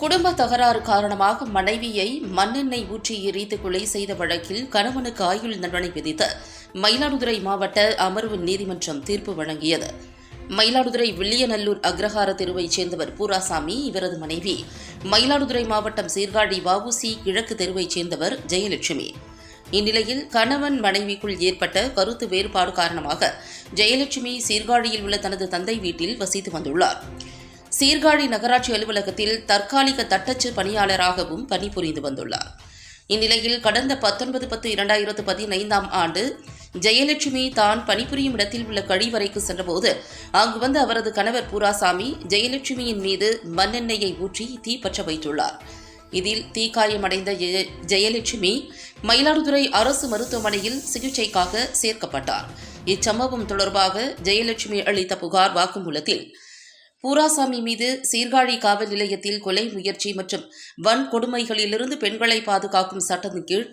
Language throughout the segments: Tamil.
குடும்ப தகராறு காரணமாக மனைவியை மண்ணெண்ணெய் ஊற்றி எரித்து கொலை செய்த வழக்கில் கணவனுக்கு ஆயுள் தண்டனை விதித்த மயிலாடுதுறை மாவட்ட அமர்வு நீதிமன்றம் தீர்ப்பு வழங்கியது. மயிலாடுதுறை வில்லியநல்லூர் அக்ரஹார தெருவைச் சேர்ந்தவர் பூராசாமி இவரது மனைவி. மயிலாடுதுறை மாவட்டம் சீர்காழி வவுசி கிழக்கு தெருவைச் சேர்ந்தவர் ஜெயலட்சுமி. இந்நிலையில் கணவன் மனைவிக்குள் ஏற்பட்ட கருத்து வேறுபாடு காரணமாக ஜெயலட்சுமி சீர்காழியில் உள்ள தனது தந்தை வீட்டில் வசித்து வந்துள்ளார். சீர்காழி நகராட்சி அலுவலகத்தில் தற்காலிக தட்டச்சு பணியாளராகவும் பணிபுரிந்து வந்துள்ளார். இந்நிலையில் கடந்த பத்தொன்பது பத்து இரண்டாயிரத்து பதினைந்தாம் ஆண்டு ஜெயலட்சுமி தான் பணிபுரியும் இடத்தில் உள்ள கழிவறைக்கு சென்றபோது அங்கு வந்த அவரது கணவர் பூராசாமி ஜெயலட்சுமியின் மீது மண்ணெண்ணெயை ஊற்றி தீப்பற்ற வைத்துள்ளார். இதில் தீக்காயமடைந்த ஜெய- ஜெயலட்சுமி மயிலாடுதுறை அரசு மருத்துவமனையில் சிகிச்சைக்காக சேர்க்கப்பட்டார். இச்சம்பவம் தொடர்பாக ஜெயலட்சுமி அளித்த புகார் வாக்குமூலத்தில் பூராசாமி மீது சீர்காழி காவல் நிலையத்தில் கொலை முயற்சி மற்றும் வன்கொடுமைகளிலிருந்து பெண்களை பாதுகாக்கும் சட்டத்தின் கீழ்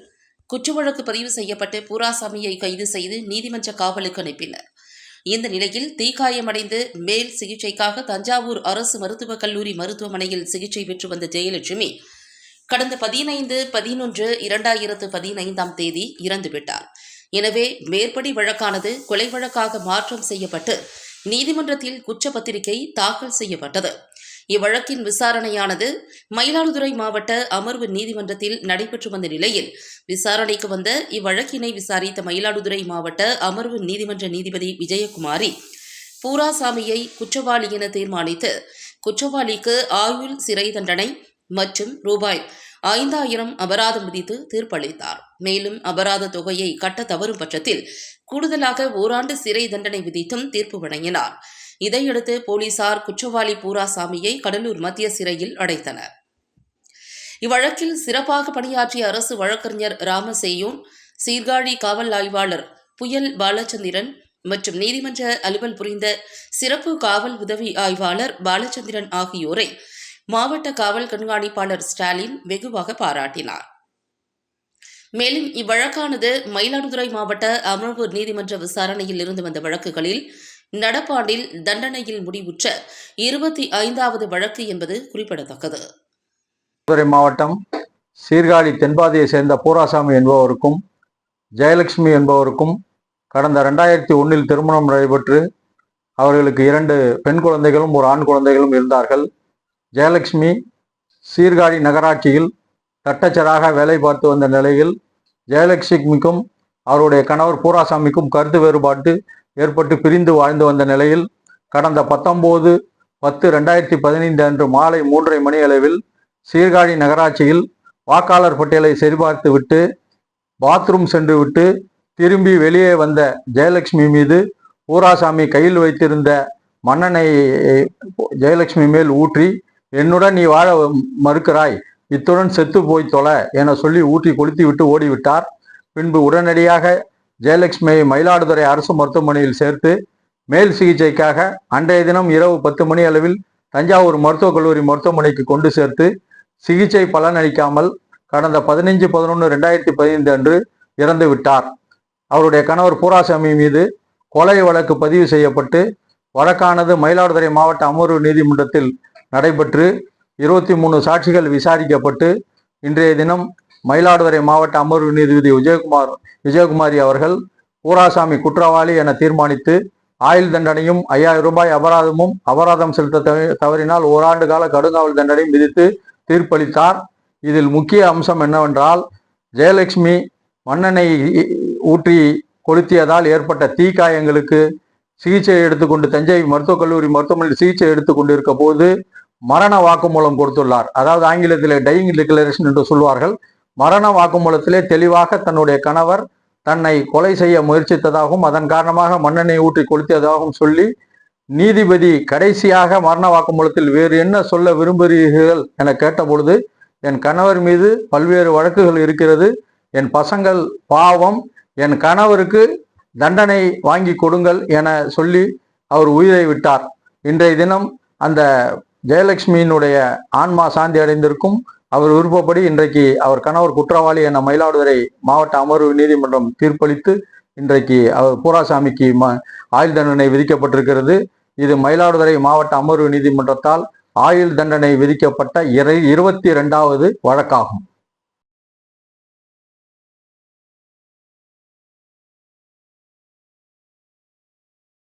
குற்றவழக்கு பதிவு செய்யப்பட்டு பூராசாமியை கைது செய்து நீதிமன்ற காவலுக்கு அனுப்பினர். இந்த நிலையில் தீக்காயமடைந்து மேல் சிகிச்சைக்காக தஞ்சாவூர் அரசு மருத்துவக் கல்லூரி மருத்துவமனையில் சிகிச்சை பெற்று வந்த ஜெயலட்சுமி கடந்த பதினைந்து பதினொன்று இரண்டாயிரத்து பதினைந்தாம் தேதி இறந்துவிட்டார். எனவே மேற்படி வழக்கானது கொலை வழக்காக மாற்றம் செய்யப்பட்டு நீதிமன்றத்தில் குற்றப்பத்திரிகை தாக்கல் செய்யப்பட்டது. இவ்வழக்கின் விசாரணையானது மயிலாடுதுறை மாவட்ட அமர்வு நீதிமன்றத்தில் நடைபெற்று வந்த நிலையில் விசாரணைக்கு வந்த இவ்வழக்கினை விசாரித்த மயிலாடுதுறை மாவட்ட அமர்வு நீதிமன்ற நீதிபதி விஜயகுமாரி பூராசாமியை குற்றவாளி என தீர்மானித்து குற்றவாளிக்கு ஆயுள் சிறை தண்டனை மற்றும் ரூபாய் ஐந்தாயிரம் அபராதம் விதித்து தீர்ப்பளித்தார். மேலும் அபராத தொகையை கட்ட தவறும் பட்சத்தில் கூடுதலாக ஓராண்டு சிறை தண்டனை விதித்தும் தீர்ப்பு வழங்கினார். இதையடுத்து போலீசார் குற்றவாளி பூராசாமியை கடலூர் மத்திய சிறையில் அடைத்தனர். இவ்வழக்கில் சிறப்பாக பணியாற்றிய அரசு வழக்கறிஞர் ராமசேயோன் சீர்காழி காவல் ஆய்வாளர் புயல் பாலச்சந்திரன் மற்றும் நீதிமன்ற அலுவல் புரிந்த சிறப்பு காவல் உதவி ஆய்வாளர் பாலச்சந்திரன் ஆகியோரை மாவட்ட காவல் கண்காணிப்பாளர் ஸ்டாலின் வெகுவாக பாராட்டினார். மேலும் இவ்வழக்கானது மயிலாடுதுறை மாவட்ட அமர்வு நீதிமன்ற விசாரணையில் இருந்து வந்த வழக்குகளில் நடப்பாண்டில் தண்டனையில் முடிவுற்ற இருபத்தி ஐந்தாவது வழக்கு என்பது குறிப்பிடத்தக்கது. மதுரை மாவட்டம் சீர்காழி தென்பாதியை சேர்ந்த பூராசாமி என்பவருக்கும் ஜெயலட்சுமி என்பவருக்கும் கடந்த ரெண்டாயிரத்தி ஒன்றில் திருமணம் நடைபெற்று அவர்களுக்கு இரண்டு பெண் குழந்தைகளும் ஒரு ஆண் குழந்தைகளும் இருந்தார்கள். ஜெயலட்சுமி சீர்காழி நகராட்சியில் தட்டச்சராக வேலை பார்த்து வந்த நிலையில் ஜெயலட்சுமிக்கும் அவருடைய கணவர் பூராசாமிக்கும் கருத்து வேறுபாட்டு ஏற்பட்டு பிரிந்து வாழ்ந்து வந்த நிலையில் கடந்த பத்தொம்போது பத்து ரெண்டாயிரத்தி பதினைந்து அன்று மாலை மூன்றரை மணி அளவில் சீர்காழி நகராட்சியில் வாக்காளர் பட்டியலை சரிபார்த்து விட்டு பாத்ரூம் சென்று விட்டு திரும்பி வெளியே வந்த ஜெயலட்சுமி மீது பூராசாமி கையில் வைத்திருந்த மன்னனை ஜெயலட்சுமி மேல் ஊற்றி என்னுடன் நீ வாழ மறுக்கிறாய். இத்துடன் செத்து போய் தொலை என சொல்லி ஊற்றி கொளுத்தி விட்டு ஓடிவிட்டார். பின்பு உடனடியாக ஜெயலட்சுமியை மயிலாடுதுறை அரசு மருத்துவமனையில் சேர்த்து மேல் சிகிச்சைக்காக அன்றைய தினம் இரவு பத்து மணி அளவில் தஞ்சாவூர் மருத்துவக் கல்லூரி மருத்துவமனைக்கு கொண்டு சேர்த்து சிகிச்சை பலனளிக்காமல் கடந்த பதினைஞ்சு பதினொன்று ரெண்டாயிரத்தி பதினைந்து அன்று இறந்து விட்டார். அவருடைய கணவர் பூராசாமி மீது கொலை வழக்கு பதிவு செய்யப்பட்டு வழக்கானது மயிலாடுதுறை மாவட்ட அமர்வு நீதிமன்றத்தில் நடைபெற்று இருபத்தி மூணு சாட்சிகள் விசாரிக்கப்பட்டு இன்றைய தினம் மயிலாடுதுறை மாவட்ட அமர்வு நீதிபதி விஜயகுமார் விஜயகுமாரி அவர்கள் பூராசாமி குற்றவாளி என தீர்மானித்து ஆயுள் தண்டனையும் ஐயாயிரம் ரூபாய் அபராதமும் அபராதம் செலுத்த தவ- தவறினால் ஓராண்டு கால கடுங்காவல் தண்டனையும் விதித்து தீர்ப்பளித்தார். இதில் முக்கிய அம்சம் என்னவென்றால் ஜெயலட்சுமி மண்ணெண்ணெய் ஊற்றி கொளுத்தியதால் ஏற்பட்ட தீக்காயங்களுக்கு சிகிச்சை எடுத்துக்கொண்டு தஞ்சை மருத்துவக் கல்லூரி மருத்துவமனையில் சிகிச்சை எடுத்துக்கொண்டு இருக்க போது மரண வாக்குமூலம் கொடுத்துள்ளார். அதாவது ஆங்கிலத்தில் டையிங் டிக்ளரேஷன் என்று சொல்வார்கள். மரண வாக்குமூலத்திலே தெளிவாக தன்னுடைய கணவர் தன்னை கொலை செய்ய முயற்சித்ததாகவும் அதன் காரணமாக மன்னனை ஊற்றி கொளுத்தியதாகவும் சொல்லி நீதிபதி கடைசியாக மரண வாக்குமூலத்தில் வேறு என்ன சொல்ல விரும்புகிறீர்கள்? என கேட்டபொழுது என் கணவர் மீது பல்வேறு வழக்குகள் இருக்கிறது. என் பசங்கள் பாவம். என் கணவருக்கு தண்டனை வாங்கி கொடுங்கள் என சொல்லி அவர் உயிரை விட்டார். இன்றைய தினம் அந்த ஜெயலட்சுமியினுடைய ஆன்மா சாந்தி அடைந்திருக்கும். அவர் விருப்பப்படி இன்றைக்கு அவர் கணவர் குற்றவாளி என மயிலாடுதுறை மாவட்ட அமர்வு நீதிமன்றம் தீர்ப்பளித்து இன்றைக்கு அவர் பூராசாமிக்கு ம ஆயுள் தண்டனை விதிக்கப்பட்டிருக்கிறது. இது மயிலாடுதுறை மாவட்ட அமர்வு நீதிமன்றத்தால் ஆயுள் தண்டனை விதிக்கப்பட்ட இறை இருபத்தி ரெண்டாவது வழக்காகும்.